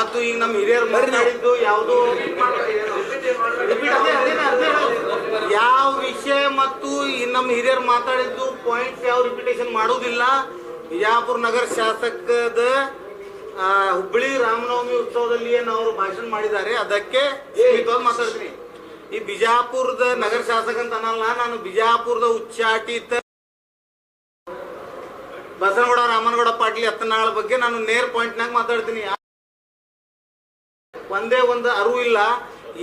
ಮತ್ತು ಈಗ ನಮ್ಮ ಹಿರಿಯರು ಮಾತಾಡಿದ್ದು ಯಾವುದು ಯಾವ ವಿಷಯ ಮತ್ತು ಈ ನಮ್ಮ ಹಿರಿಯರು ಮಾತಾಡಿದ್ದು ಪಾಯಿಂಟ್ ಯಾವ ರಿಪಿಟೇಷನ್ ಮಾಡುವುದಿಲ್ಲ. ಬಿಜಾಪುರ ನಗರ ಶಾಸಕದ ಹುಬ್ಬಳ್ಳಿ ರಾಮನವಮಿ ಉತ್ಸವದಲ್ಲಿ ಏನು ಅವರು ಭಾಷಣ ಮಾಡಿದ್ದಾರೆ ಅದಕ್ಕೆ ಮಾತಾಡ್ತೀನಿ. ಈ ಬಿಜಾಪುರದ ನಗರ ಶಾಸಕ ಅಂತ ಅನ್ನಲ್ಲ ನಾನು ಬಿಜಾಪುರದ ಉಚ್ಚಾಟಿತ ಬಸನಗೌಡ ರಾಮನಗೌಡ ಪಾಟೀಲ್ ಎತ್ತನಾಳ ಬಗ್ಗೆ ನಾನು ನೇರ್ ಪಾಯಿಂಟ್ನಾಗ ಮಾತಾಡ್ತೀನಿ. ಒಂದೇ ಒಂದು ಅರಿವು ಇಲ್ಲ.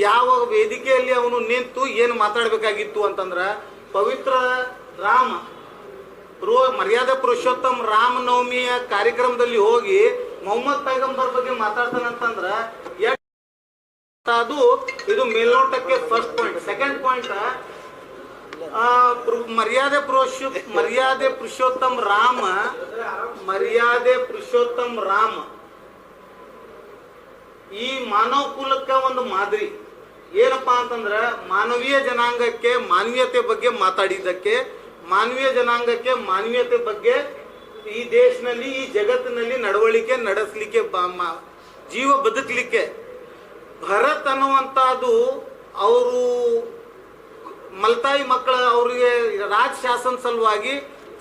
ಯಾವ ವೇದಿಕೆಯಲ್ಲಿ ಅವನು ನಿಂತು ಏನು ಮಾತಾಡಬೇಕಾಗಿತ್ತು ಅಂತಂದ್ರ ಪವಿತ್ರ ರಾಮ ಪ್ರೋ ಮರ್ಯಾದೆ ಪುರುಷೋತ್ತಮ್ ರಾಮನವಮಿಯ ಕಾರ್ಯಕ್ರಮದಲ್ಲಿ ಹೋಗಿ ಮೊಹಮ್ಮದ್ ಪೈಗಂಬರ್ ಬಗ್ಗೆ ಮಾತಾಡ್ತಾನಂತಂದ್ರ ಅದು ಇದು ಮೇಲ್ನೋಟಕ್ಕೆ ಫಸ್ಟ್ ಪಾಯಿಂಟ್ ಸೆಕೆಂಡ್ ಪಾಯಿಂಟ್ ಮರ್ಯಾದೆ ಪುರುಷ, ಮರ್ಯಾದೆ ಪುರುಷೋತ್ತಮ್ ರಾಮ, ಮರ್ಯಾದೆ ಪುರುಷೋತ್ತಮ್ ರಾಮ. ಈ ಮಾನವ ಕುಲಕ್ಕೆ ಒಂದು ಮಾದರಿ. ಏನಪ್ಪಾ ಅಂತಂದ್ರ ಮಾನವೀಯ ಜನಾಂಗಕ್ಕೆ ಮಾನವೀಯತೆ ಬಗ್ಗೆ ಮಾತಾಡಿದ್ದಕ್ಕೆ, ಮಾನವೀಯ ಜನಾಂಗಕ್ಕೆ ಮಾನವೀಯತೆ ಬಗ್ಗೆ ಈ ದೇಶನಲ್ಲಿ, ಈ ಜಗತ್ತಿನಲ್ಲಿ ನಡವಳಿಕೆ ನಡೆಸಲಿಕ್ಕೆ ಜೀವ ಬದುಕಲಿಕ್ಕೆ. ಭರತ್ ಅನ್ನುವಂಥದ್ದು ಅವರು ಮಲ್ತಾಯಿ ಮಕ್ಕಳ ಅವರಿಗೆ ರಾಜ್ ಶಾಸನ ಸಲುವಾಗಿ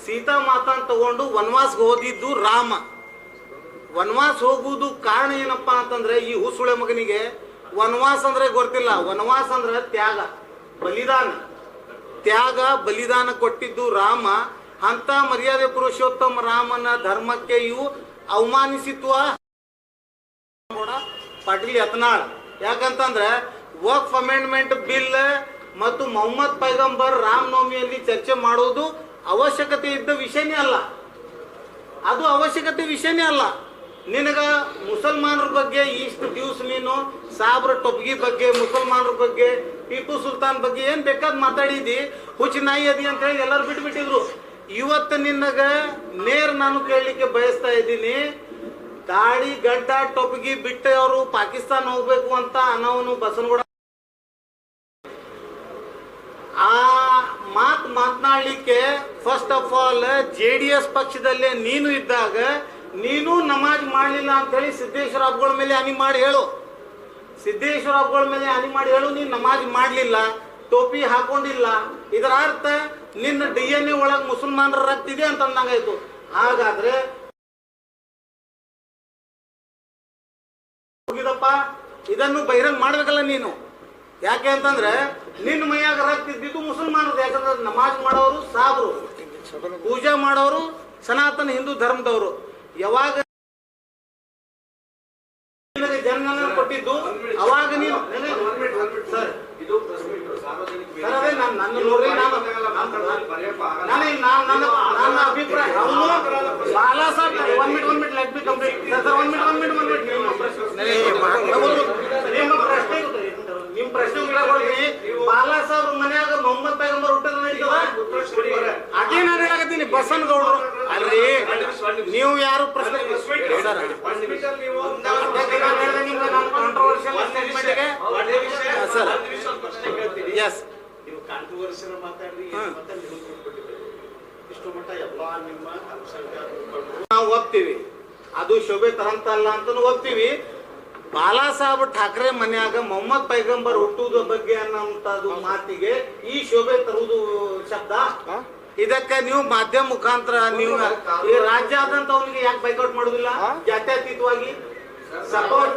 ಸೀತಾ ಮಾತಾನ್ ತಗೊಂಡು ವನವಾಸ್ಗೆ ಹೋದಿದ್ದು ರಾಮ. ವನವಾಸ ಹೋಗುವುದು ಕಾರಣ ಏನಪ್ಪಾ ಅಂತಂದ್ರೆ ಈ ಹುಸುಳೆ ಮಗನಿಗೆ ವನವಾಸ ಅಂದ್ರೆ ಗೊತ್ತಿಲ್ಲ. ವನವಾಸ ಅಂದ್ರೆ ತ್ಯಾಗ, ಬಲಿದಾನ. ತ್ಯಾಗ, ಬಲಿದಾನ ಕೊಟ್ಟಿದ್ದು ರಾಮ. ಅಂತ ಮರ್ಯಾದೆ ಪುರುಷೋತ್ತಮ ರಾಮನ ಧರ್ಮಕ್ಕೆ ಇವು ಅವಮಾನಿಸಿತ್ವ. ಪಾಟೀಲ್ ಯತ್ನಾಳ್. ಯಾಕಂತಂದ್ರೆ ವಕ್ಫ್ ಅಮೆಂಡ್ಮೆಂಟ್ ಬಿಲ್ ಮತ್ತು ಮೊಹಮ್ಮದ್ ಪೈಗಂಬರ್ ರಾಮನವಮಿಯಲ್ಲಿ ಚರ್ಚೆ ಮಾಡೋದು ಅವಶ್ಯಕತೆ ಇದ್ದ ವಿಷಯನೇ ಅಲ್ಲ. ಅದು ಅವಶ್ಯಕತೆ ವಿಷಯನೇ ಅಲ್ಲ. ನಿನಗ ಮುಸಲ್ಮಾನರ ಬಗ್ಗೆ ಇಷ್ಟು ದಿವಸ ನೀನು ಸಾಬ್ರ ಟೊಪ್ಗಿ ಬಗ್ಗೆ, ಮುಸಲ್ಮಾನರ ಬಗ್ಗೆ, ಟಿಪ್ಪು ಸುಲ್ತಾನ್ ಬಗ್ಗೆ ಏನ್ ಬೇಕಾದ್ ಮಾತಾಡಿದಿ? ಹುಚ್ಚಿ ನಾಯಿ ಅದಿ ಅಂತ ಹೇಳಿ ಎಲ್ಲರೂ ಬಿಟ್ಬಿಟ್ಟಿದ್ರು. ಇವತ್ತು ನಿನ್ನಗ ನೇರ್ ನಾನು ಕೇಳಲಿಕ್ಕೆ ಬಯಸ್ತಾ ಇದ್ದೀನಿ. ದಾಳಿ ಗಡ್ಡ ಟೊಪ್ಗಿ ಬಿಟ್ಟೆ ಅವರು ಪಾಕಿಸ್ತಾನ ಹೋಗ್ಬೇಕು ಅಂತ ಅನ್ನೋನು ಬಸನಗೌಡ ಆ ಮಾತ್ ಮಾತನಾಡ್ಲಿಕ್ಕೆ first of all J D S ಪಕ್ಷದಲ್ಲೇ ನೀನು ಇದ್ದಾಗ ನೀನು ನಮಾಜ್ ಮಾಡಲಿಲ್ಲ ಅಂತ ಹೇಳಿ ಸಿದ್ದೇಶ್ವರ ಹಬ್ಬಗಳ ಮೇಲೆ ಹನಿ ಮಾಡಿ ಹೇಳು. ಸಿದ್ದೇಶ್ವರ ಹಬ್ಬಗಳ ಮೇಲೆ ಹನಿ ಮಾಡಿ ಹೇಳು, ನೀನು ನಮಾಜ್ ಮಾಡಲಿಲ್ಲ, ಟೋಪಿ ಹಾಕೊಂಡಿಲ್ಲ. ಇದರ ಅರ್ಥ ನಿನ್ನ ಡಿ ಎನ್ ಎ ಒಳಗೆ ಮುಸಲ್ಮಾನರ ರಕ್ತ ಇದೆ ಅಂತ ಅಂದಂಗಾಯ್ತು. ಹಾಗಾದ್ರೆ ಹೋಗಿದಪ್ಪ, ಇದನ್ನು ಬಹಿರಂಗ ಮಾಡ್ಬೇಕಲ್ಲ ನೀನು. ಯಾಕೆ ಅಂತಂದ್ರೆ ನಿನ್ನ ಮೈಯಾಗ ರಕ್ತ ಇದ್ದಿದ್ದು ಮುಸಲ್ಮಾನರು ಯಾಕಂದ್ರೆ ನಮಾಜ್ ಮಾಡೋರು ಸಾಬ್ರು. ಪೂಜೆ ಮಾಡೋರು ಸನಾತನ ಹಿಂದೂ ಧರ್ಮದವರು. ಯಾವಾಗ ಜನಗಣನ ಕೊಟ್ಟಿದ್ದು ಅವಾಗ ನೀವು ಸರ್ ಇದು ಪ್ರೆಸ್ ಸರ್ ಅದೇ ನಾನು ನನ್ನ ನೋಡ್ರಿ ನಾನು ನಾನು ನಾನು ನನ್ನ ನನ್ನ ಅಭಿಪ್ರಾಯ ಅವನು Bala Saheb one minute one minute let be complete sir sir one minute one minute one minute ನಿಮ್ಮ ಪ್ರಶ್ನೆ ನಿಮ್ಮ ಪ್ರಶ್ನೆ ಬಾಲಾ ಮನ್ಯಾಗ ಮೊಹಮ್ಮದ್ ಪೈಗಂಬರ್ ಹುಟ್ಟದ ಅದೇ ನಾನು ಹೇಳಕತ್ತೀನಿ. ಬಸನ್ ಗೌಡ್ರು ನೀವು ಯಾರು ಪ್ರಶ್ನೆ ಎಸ್ ಮಾತಾಡ್ರಿ. ಇಷ್ಟು ಮಟ್ಟ ಎಲ್ಲಾ ನಿಮ್ಮ ನಾವು ಒಪ್ತೀವಿ. ಅದು ಶೋಭೆ ತರಂತಲ್ಲ ಅಂತಲೂ ಒಪ್ತೀವಿ. ಬಾಲಾ ಸಾಹೇಬ್ ಠಾಕ್ರೆ ಮನ್ಯಾಗ ಮೊಹಮ್ಮದ್ ಪೈಗಂಬರ್ ಹುಟ್ಟುವುದ ಬಗ್ಗೆ ಅನ್ನೋಂಥದ್ದು ಮಾತಿಗೆ ಈ ಶೋಭೆ ತರುವುದು ಶಬ್ದ. ಇದಕ್ಕೆ ನೀವು ಮಾಧ್ಯಮ ಮುಖಾಂತರ ನೀವು ಈ ರಾಜ್ಯ ಅವನಿಗೆ ಯಾಕೆ ಬೈಕೌಟ್ ಮಾಡುದಿಲ್ಲ? ಜಾತ್ಯತೀತವಾಗಿ? ಸಪೋರ್ಟ್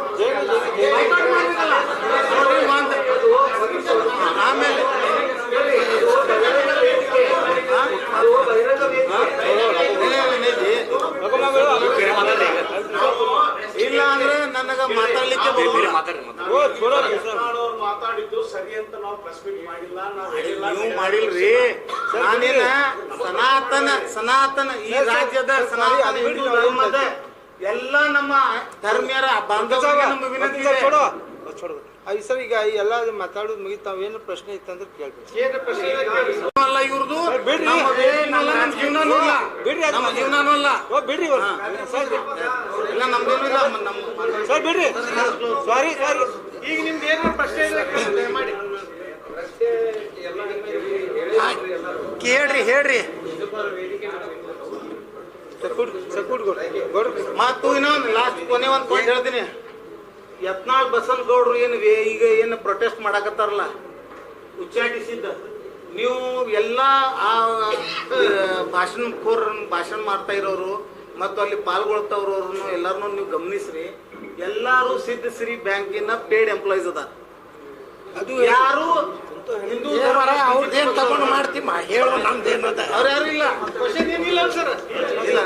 ಆಮೇಲೆ ಇಲ್ಲ ಅಂದ್ರೆ ನನಗ ಮಾತಾಡ್ಲಿಕ್ಕೆ ಬರೋದಿಲ್ಲ ಮಾತಾಡಿದ್ದು ಸರಿ ಅಂತ ನಾವು ಪ್ರೆಸ್ ಮೀಟ್ ಮಾಡಿಲ್ಲ ನಾವು ಹೇಳಿಲ್ಲ ನೀವು ಮಾಡಿಲ್ರಿ. ನಾನೇನ ಸನಾತನ ಸನಾತನ ಈ ರಾಜ್ಯದ ಸನಾತನ ಹಿಂದೂ ಧರ್ಮದ ಎಲ್ಲ ನಮ್ಮ ಧರ್ಮೀಯರ ಬಾಂಧವ್ಯ ನಮ್ಮ ವಿನಂತಿ ಇದೆ. ಐ ಸರ್ ಈಗ ಎಲ್ಲ ಮಾತಾಡೋದು ಮುಗಿತಾವೇನು ಪ್ರಶ್ನೆ ಇತ್ತಂದ್ರೆ ಕೇಳ್ಬೇಕು. ಏನು ಪ್ರಶ್ನೆ? ಅಲ್ಲ ಇವ್ರದ್ದು ಬಿಡ್ರಿ. ನಮ್ಮ ದೇಶನಲ್ಲ, ನಮ್ಮ ಜೀವನನೂ ಇಲ್ಲ ಬಿಡ್ರಿ. ನಮ್ಮ ಜೀವನನೂ ಇಲ್ಲ ಓ ಬಿಡ್ರಿ ಇಲ್ಲ ನಮ್ದೇನೂ ಇಲ್ಲ ನಮ್ಮ ಸರ್ ಬಿಡ್ರಿ. ಸಾರಿ ಸಾರಿ ಈಗ ನಿಮ್ದು ಏನು ಪ್ರಶ್ನೆ ಇದೆ ಕೇಳಿ, ದಯಮಾಡಿ. ಕೇಳ್ರಿ ಹೇಳ್ರಿ. ಮತ್ತು ಇನ್ನೊಂದು ಲಾಸ್ಟ್ ಕೊನೆ ಒಂದು ಪಾಯಿಂಟ್ ಹೇಳ್ತೀನಿ. ಯತ್ನಾಳ್ ಬಸನಗೌಡ್ರು ಏನು ವೇ- ಈಗ ಏನು ಪ್ರೊಟೆಸ್ಟ್ ಮಾಡಕತ್ತಾರಲ್ಲ? ಉಚ್ಚಾಟಿಸಿದ್ದ ನೀವು ಎಲ್ಲ ಆ ಭಾಷಣ ಕೋರ್ ಭಾಷಣ ಮಾಡ್ತಾ ಇರೋರು ಮತ್ತು ಅಲ್ಲಿ ಪಾಲ್ಗೊಳ್ತವ್ರವ್ರನ್ನು ಎಲ್ಲರನ್ನೂ ನೀವು ಗಮನಿಸ್ರಿ. ಎಲ್ಲಾರು ಸಿದ್ಧಶ್ರೀ ಬ್ಯಾಂಕಿನ ಪೇಡ್ ಎಂಪ್ಲಾಯೀಸ್ ಅದ ಅದು ಯಾರು ಹಿಂದೂ ಅವ್ರದ್ದೇನ್ ತಗೊಂಡು ಮಾಡ್ತಿ ಹೇಳು ನಮ್ದೇನದ ಅವ್ರು ಯಾರು ಇಲ್ಲ. ಕ್ವಶನ್ ಏನಿಲ್ಲ ಸರ್ ಇಲ್ಲ.